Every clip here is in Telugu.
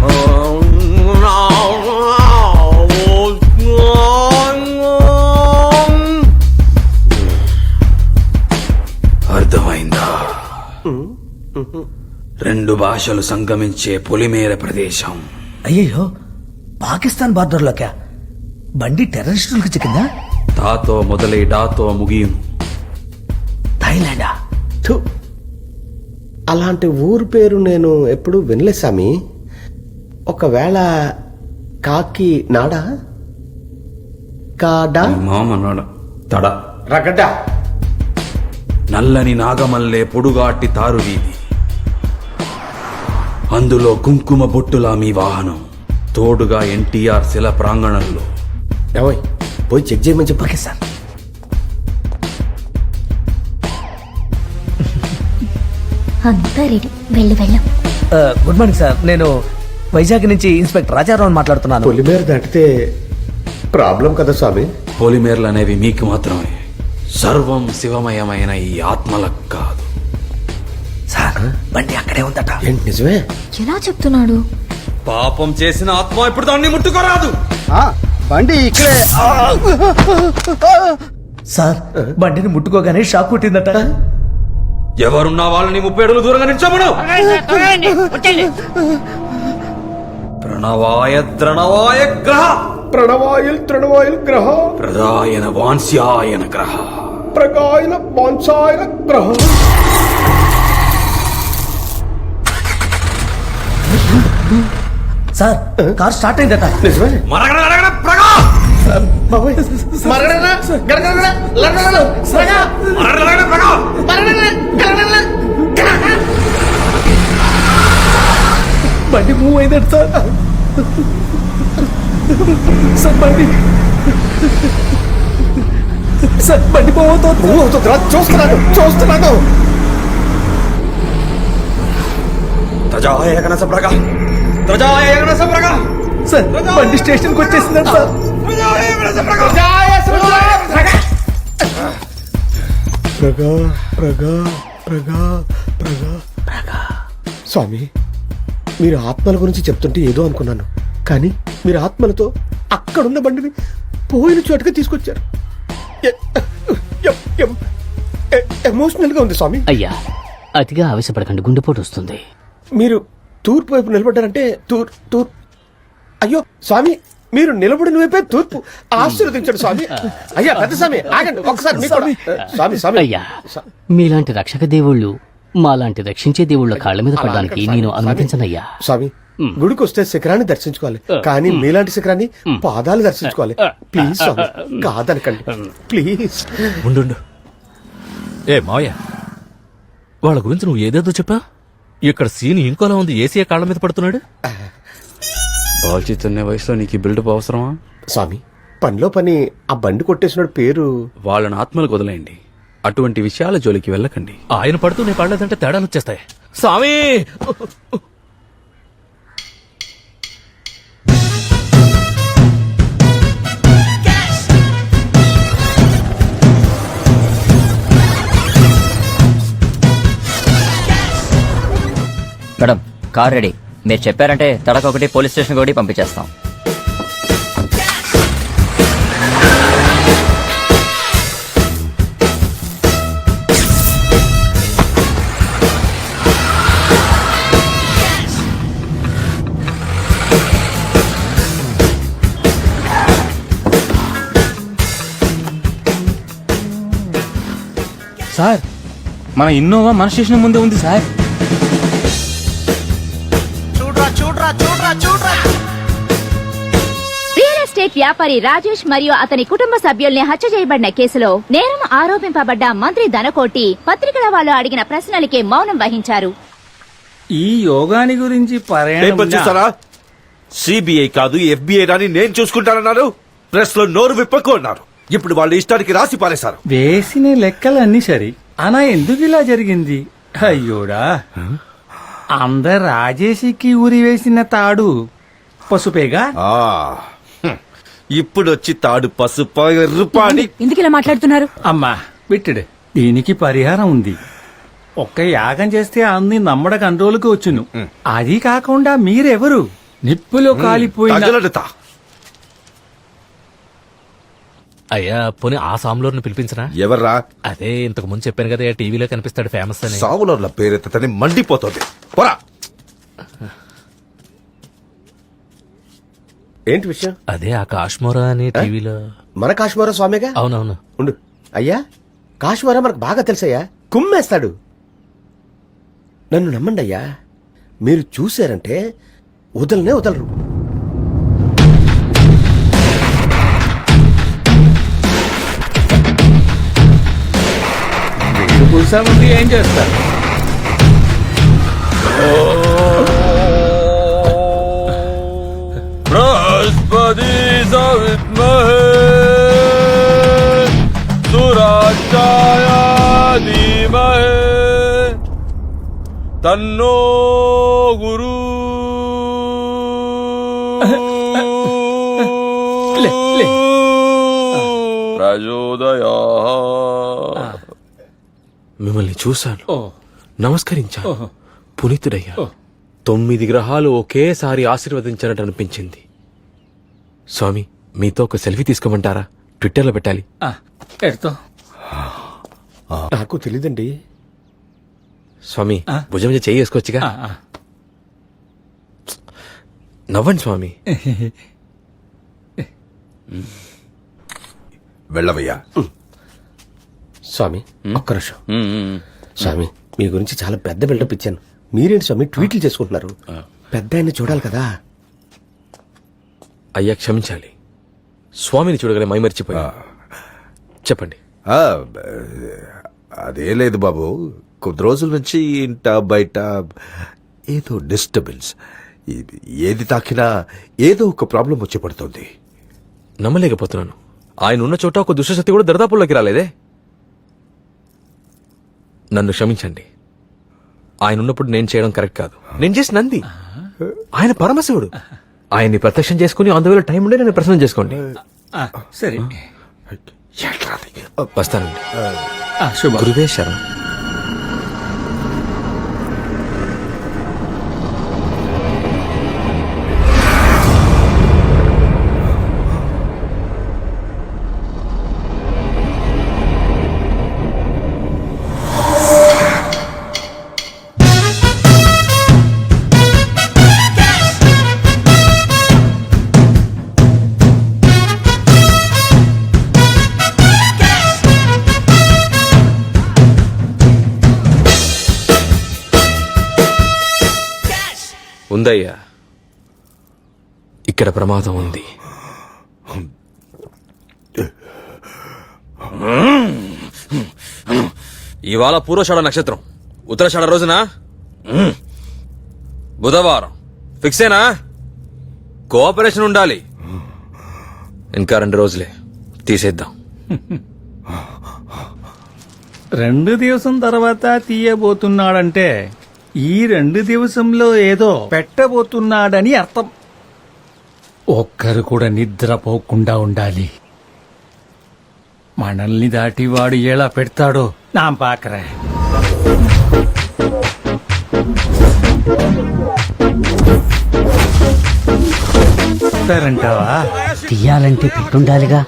అర్థమైందా? రెండు భాషలు సంగమించే పొలిమేర ప్రదేశం. అయ్యయ్యో పాకిస్తాన్ బార్డర్లోకా? బండి టెర్రరిస్టులకు చిక్కిందా? తాతో మొదలై డాతో ముగియును. థాయిలాండా? థు. అలాంటి ఊరు పేరు నేను ఎప్పుడు వినలే స్వామి ఒకవేళ కాకి నాడా? కాడా? మామన్నాడు తడ. రగడ్డ నల్లని నాగమల్లే పొడుగాటి తారు వీధి. అందులో కుంకుమ బొట్టులా మీ వాహనం. తోడుగా ఎన్టీఆర్ శిల ప్రాంగణంలో. పోయి చెక్ చేయమని చెప్పు ఓకే సార్. అంతా రెడీ. వెళ్ళి వెళ్ళం. ఆ, గుడ్ మార్నింగ్ సార్. నేను వైజాగ్ నుంచి ఇన్స్పెక్టర్ రాజారావు మాట్లాడుతున్నాను. పొలిమేర దాటితే ప్రాబ్లం కదా స్వామి? పొలిమేరలు అనేవి మీకు మాత్రమే. సర్వం శివమయమైన ఈ ఆత్మలకు కాదు. సార్ బండి అక్కడే ఉందట. ఏంటి నిజమే? ఎలా చెప్తున్నాడు? పాపం చేసిన ఆత్మ ఇప్పుడు దాన్ని ముట్టుకోరాదు. బండి ఇక్కడే. సార్ బండిని ముట్టుకోగానే షాక్ కొట్టిందట. ఎవరున్నా వాళ్ళని ముప్పై అడుగులు దూరంగా నిల్చోమను. ప్రణవాయ ద్రణవాయ గ్రహ. ప్రణవాయుల్ తృణవాయుల్ గ్రహ. ప్రదాయన వాన్స్యాయన గ్రహ. ప్రగాయన బాన్సాయన గ్రహ. సార్ కార్ స్టార్ట్ అయిందట. నిజమే. మరగడ ప్రగా! బాబోయ్. మరగడ ప్రగా? బండి మూవ్ అయిందట సార్. బండి మూవ్ అవుతుంది నువ్వు అవుతుందిరా? చూస్తున్నాను చూస్తున్నాను. తజాయ గణస ప్రగా తజాయ గణస ప్రగా సార్ బండి స్టేషన్కి వచ్చేసిందట సార్. ప్రగా ప్రగా ప్రగా ప్రగా ప్రగా. స్వామి మీరు ఆత్మల గురించి చెప్తుంటే ఏదో అనుకున్నాను. కానీ మీరు ఆత్మలతో అక్కడున్న బండిని పోయిన చోటుగా తీసుకొచ్చారు. ఎమోషనల్గా ఉంది స్వామి. అయ్యా అతిగా ఆవేశపడకండి గుండెపోటు వస్తుంది. మీరు తూర్పు వైపు నిలబడ్డారంటే తూర్ తూర్. అయ్యో స్వామి మీరు నిలబడిన వైపే తూర్పు. ఆశీర్వదించండి స్వామి. అయ్యా పెద్ద స్వామి ఆగండి ఒకసారి. స్వామి స్వామి అయ్యా మీలాంటి రక్షక దేవుళ్ళు మాలాంటి రక్షించే దేవుళ్ళ కాళ్ళ మీద పడడానికి నేను అనుమతించనయ్యా. స్వామి గుడికి వస్తే శిఖరాన్ని దర్శించుకోవాలి. కానీ మీలాంటి శిఖరాన్ని పాదాలు దర్శించుకోవాలి. Please Swamy కాదనకండి. ప్లీజ్. ఉండు ఏ మావయ్య వాళ్ళ గురించి నువ్వు ఏదేదో చెప్పా? ఇక్కడ సీన్ ఇంకోలా ఉంది ఏసీ కాళ్ళ మీద పడుతున్నాడు? బాల్చితున్న వయసులో నీకు ఈ బిల్డప్ అవసరమా? స్వామి పనిలో పని ఆ బండి కొట్టేసిన పేరు వాళ్ళని ఆత్మలకు వదిలేయండి. అటువంటి విషయాల జోలికి వెళ్ళకండి. ఆయన పడుతూ నేను పడలేదంటే తేడాలు వచ్చేస్తాయి. స్వామి! Madam car ready. మీరు చెప్పారంటే తడక ఒకటి పోలీస్ స్టేషన్ ఒకటి పంపించేస్తాం. సార్. మన ఇన్నోవా మన స్టేషన్ ముందే ఉంది సార్. రియల్ ఎస్టేట్ వ్యాపారి రాజేష్ మరియు అతని కుటుంబ సభ్యుల్ని హత్య చేయబడిన కేసులో నేరం ఆరోపింపబడ్డ మంత్రి ధనకోటి పత్రికల వాళ్ళు అడిగిన ప్రశ్నలకే మౌనం వహించారు. ఈ యోగాని గురించి పేపర్ చూస్తారా సిబిఐ కాదు ఎఫ్బిఐ రాని నేను చూసుకుంటానన్నారు. ప్రెస్లో నోరు విప్పకు అన్నారు. ఇప్పుడు వాళ్ళ ఇష్టానికి రాసి పారేశారు. వేసిన లెక్కలు అన్ని సరి. అనా ఎందుకు ఇలా జరిగింది? అయ్యోడా. అందరు రాజేషికి ఊరి వేసిన తాడు పసుపేగా. ఇప్పుడు వచ్చి తాడు పసుపు ఎందుకు ఇలా మాట్లాడుతున్నారు? అమ్మా విట్టుడు. దీనికి పరిహారం ఉంది. ఒక్క యాగం చేస్తే అన్ని నమ్మడ కంట్రోల్కి వచ్చును. అది కాకుండా మీరెవరు? నిప్పులో కాలిపోయిన అయ్యా పోనీ ఆ సాములోని పిలిపించరా? ఎవర్రా? అదే ఇంతకు ముందు చెప్పాను కదా టీవీలో కనిపిస్తాడు ఫేమస్ అని. సావులర్ల పేరెత్తని మండిపోతుంది. పోరా! ఏంటి విషయం? అదే ఆ కాశ్మోరా అని టీవీలో. మన కాశ్మీర స్వామిగా? అవునవును. ఉండు. అయ్యా కాశ్మీర మనకు బాగా తెలుసయ్యా. కుమ్మేస్తాడు. నన్ను నమ్మండి అయ్యా మీరు చూశారంటే వదలనే వదలరు. కూర్చోమంటే ఏం చేస్తారు బృహస్పతి సవిద్మహే సురాచాయ ధీమహే తన్నో గురు. ప్రచోదయా మిమ్మల్ని చూశాను. నమస్కరించాను. ఓహో. పునీతుడయ్యా. తొమ్మిది గ్రహాలు ఒకేసారి ఆశీర్వదించినట్టు అనిపించింది. స్వామి మీతో ఒక సెల్ఫీ తీసుకోమంటారా? ట్విట్టర్లో పెట్టాలి. నాకు తెలీదండి. స్వామి? భుజం మీద చేయి వేసుకోవచ్చుగా. నవ్వండి స్వామి. వెళ్ళవయ్యా. స్వామి ఒక్క నిమిషం. స్వామి మీ గురించి చాలా పెద్ద బిల్డప్ ఇచ్చాను. మీరేంటి స్వామి ట్వీట్లు చేసుకుంటున్నారు? పెద్ద ఆయన్ని చూడాలి కదా? అయ్యా క్షమించాలి. స్వామిని చూడగలే మైమర్చిపోయా చెప్పండి. ఆ, అదే లేదు బాబు. కొద్ది రోజుల నుంచి ఇంట బయట ఏదో డిస్టర్బెన్స్. ఏది తాకినా ఏదో ఒక ప్రాబ్లం వచ్చి పడుతుంది. నమ్మలేకపోతున్నాను. ఆయన ఉన్న చోట ఒక దుష్టశక్తి కూడా దరిదాపుల్లోకి రాలేదే? నన్ను క్షమించండి. ఆయన ఉన్నప్పుడు నేను చేయడం కరెక్ట్ కాదు. నేను చేసి నంది. ఆయన పరమశివుడు. ఆయన్ని ప్రత్యక్షం చేసుకుని అందువల్ల టైం ఉండే నేను ప్రశ్న చేసుకోండి. ఆ, సరే. వస్తానండి. శుభం. గురువే శరణం. ఉందయ్యా. ఇక్కడ ప్రమాదం ఉంది. ఇవాళ పూర్వషాఢ నక్షత్రం. ఉత్తరాషాఢ రోజున? బుధవారం. ఫిక్సేనా కోఆపరేషన్ ఉండాలి. ఇంకా రెండు రోజులే. తీసేద్దాం. రెండు దివసం తర్వాత తీయబోతున్నాడంటే ఈ రెండు దివసంలో ఏదో పెట్టబోతున్నాడని అర్థం. ఒక్కరు కూడా నిద్రపోకుండా ఉండాలి. మనల్ని దాటి వాడు ఎలా పెడతాడో నా పాకరే. తీయాలంటే పెట్టుండాలిగా.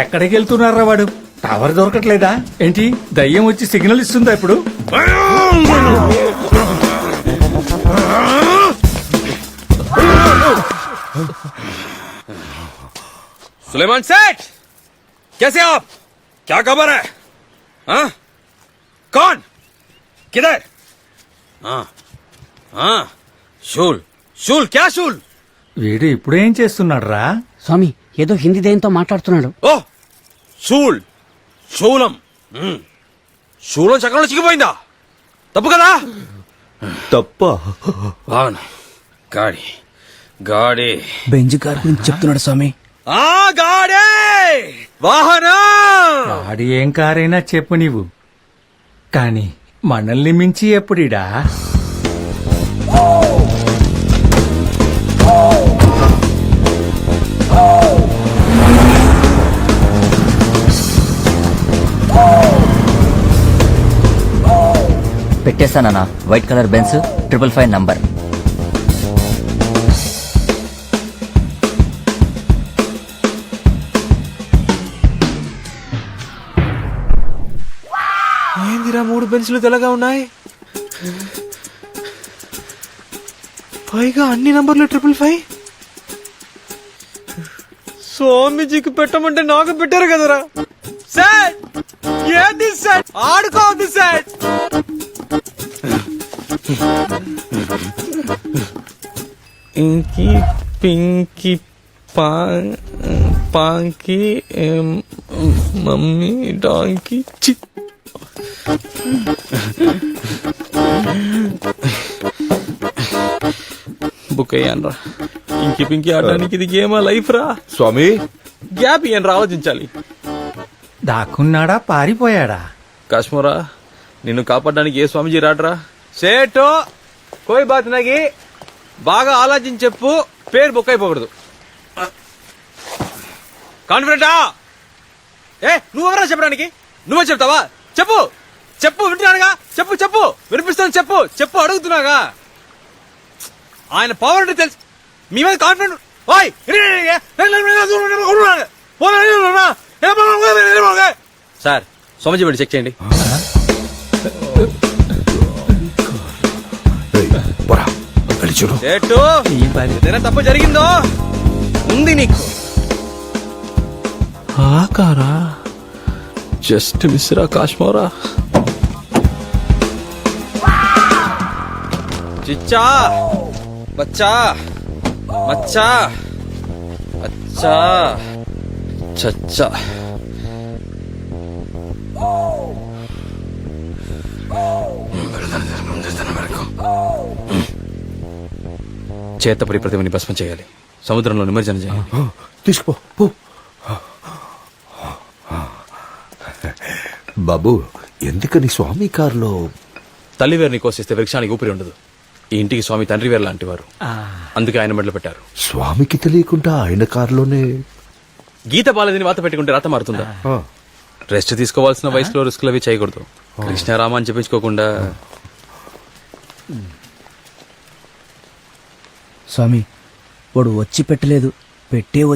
ఎక్కడికి వెళ్తున్నారా వాడు టవర్ దొరకట్లేదా ఏంటి దయ్యం వచ్చి సిగ్నల్ ఇస్తుందా ఇప్పుడు सुलेमान सेठ कैसे आप क्या खबर है हाँ? कौन किधर हाँ हाँ शूल शूल क्या शूल వీడు ఇప్పుడు ఏం చేస్తున్నాడు రా స్వామి ఏదో హిందీ దయ్యంతో మాట్లాడుతున్నాడు. ఓ శూల్ శూలం. మ్మ్. శూలం చక్రంలో చిక్కిపోయిందా? తప్పు కదా? తప్ప. వాగను గాడి. గాడి. బెంజ్ కార్ గురించి చెప్తున్నాడు స్వామి. ఆ గాడే! వాహనం! గాడి ఏం కారైనా చెప్పు నీవు. కాని మనల్ని మించి ఎప్పుడిడా? పెట్టేస్తానన్నా white colour Benz triple five number. ఏందిరా మూడు పెన్సిల్ తెల్లగా ఉన్నాయి? పైగా అన్ని నంబర్లు ట్రిపుల్ ఫైవ్? స్వామీజీకి పెట్టమంటే నాకు పెట్టారు కదరా. సార్ ఏది సార్? ఆడుకోవద్దు సార్. ఇంకి పింకి పా పాంకి మమ్మీ డాంకి చి బుక్ అయ్యాను రా ఇంకి పింకి ఆడడానికి ఇది గేమా లైఫ్ రా స్వామి. గ్యాప్ ఇయ్యను రా ఆలోచించాలి. దాక్కున్నాడా పారిపోయాడా? కాశ్మోరా నిన్ను కాపాడడానికి ఏ స్వామిజీ రాడ్రా? సేటు కోయి బాత్ నగి బాగా ఆలోచించి చెప్పు పేరు బుక్ అయిపోకూడదు కాన్ఫిడెంటా ఏ నువ్వెవరా చెప్పడానికి నువ్వే చెప్తావా చెప్పు చెప్పు వింటున్నానుగా చెప్పు చెప్పు వినిపిస్తాను చెప్పు చెప్పు అడుగుతున్నాగా ఆయన పవర్ అంటే తెలుసు మీ మీద కాన్ఫిడెంట్ ఓయ్ సార్ సోమజీ చెక్ చేయండి చూడు పని? ఏదైనా తప్పు జరిగిందో? ఉంది నీకు. ఆకారా? జస్ట్ మిస్రా కాశ్మోరా. చిచ్చా బచ్చా మచ్చా అచ్చా చచ్చా. చేతపడి ప్రతిమని భస్మం చేయాలి. సముద్రంలో నిమజ్జనం చేయాలి. తీసుకుపో పో. బాబు ఎందుకని స్వామి కారులో తల్లి వేరుని కోసిస్తే వృక్షానికి ఊపిరి ఉండదు. ఈ ఇంటికి స్వామి తండ్రి వేరు లాంటి వారు. అందుకే ఆయన మెడలు పెట్టారు. స్వామికి తెలియకుండా ఆయన కారులోనే గీత బాలేదని వాత పెట్టుకుంటే రాత మారుతుందా? రెస్ట్ తీసుకోవాల్సిన వయసులో రిస్క్లు అవి చేయకూడదు. కృష్ణారామ అని చెప్పించుకోకుండా స్వామి వాడు వచ్చి పెట్టలేదు పెట్టే